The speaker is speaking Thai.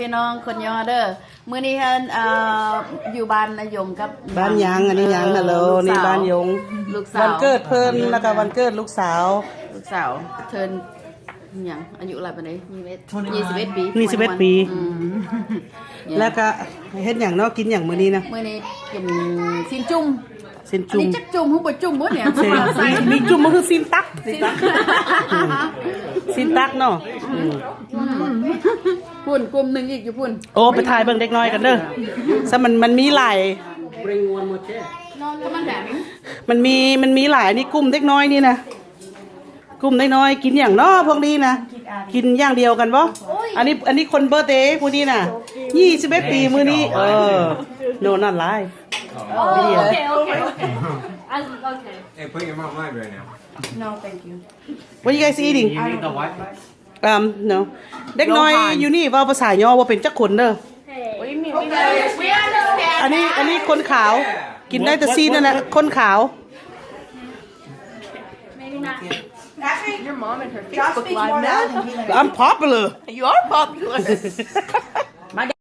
พี่น้องคนยอเด้อมื้อนี้เฮนเอ่ออยู่บ้านนายงกับบ้านยังอันนี้ยังฮัลโหลลูกนี่สวบ้านยงลูกสาววันเกิดเพิ่นแล้วก็วันเกิดลูกสาว ลูกสาวเทิร์นหยังอายุอะไรปานนี้21ปีนี่11ปี อืมแล้วก็เฮ็ดหยังเนาะกินหยังมื้อนี้นะมื้อนี้กินซินจุ่มสินอันจุ่มนี้จักจุ่มฮู้บ่จุ่มบ่เนี่ยเสิมีมีจุ่มมันคือสินตักสินตักสินตักเนาะอืม พุ่นกลุ่มหนึงอีกอยู่พุ่นโอ้ไปถ่ายเบิ่งเด็กน้อยกันเด้อซะมันมันมีหลายก็มันแบบมันมีมันมีหลายนี่กลุ่มเด็กน้อยนี่นะกลุ่มเด็กน้อยกินอย่างเนาะพวกนี้นะกินอย่างเดียวกันบ่อันนี้อันนี้คนเบอร์เดย์ผู้นี้น่ะ21ปีมื้อนี้เออ no not lie video Okay, okay, okay. I, okay. Hey, put your mouth live right now. no thank you what you guys eating You need the Wi-Fi? Um no เด็กน้อยอยู่นี่เว้าภาษาย่อบ่เป็นจักคนเด้อ what do you mean we understand อันนี้อันนี้คนขาวกินได้แต่ซีนนั่นแหละคนขาว Maybe not. your mom and her Facebook live now I'm popular you are popular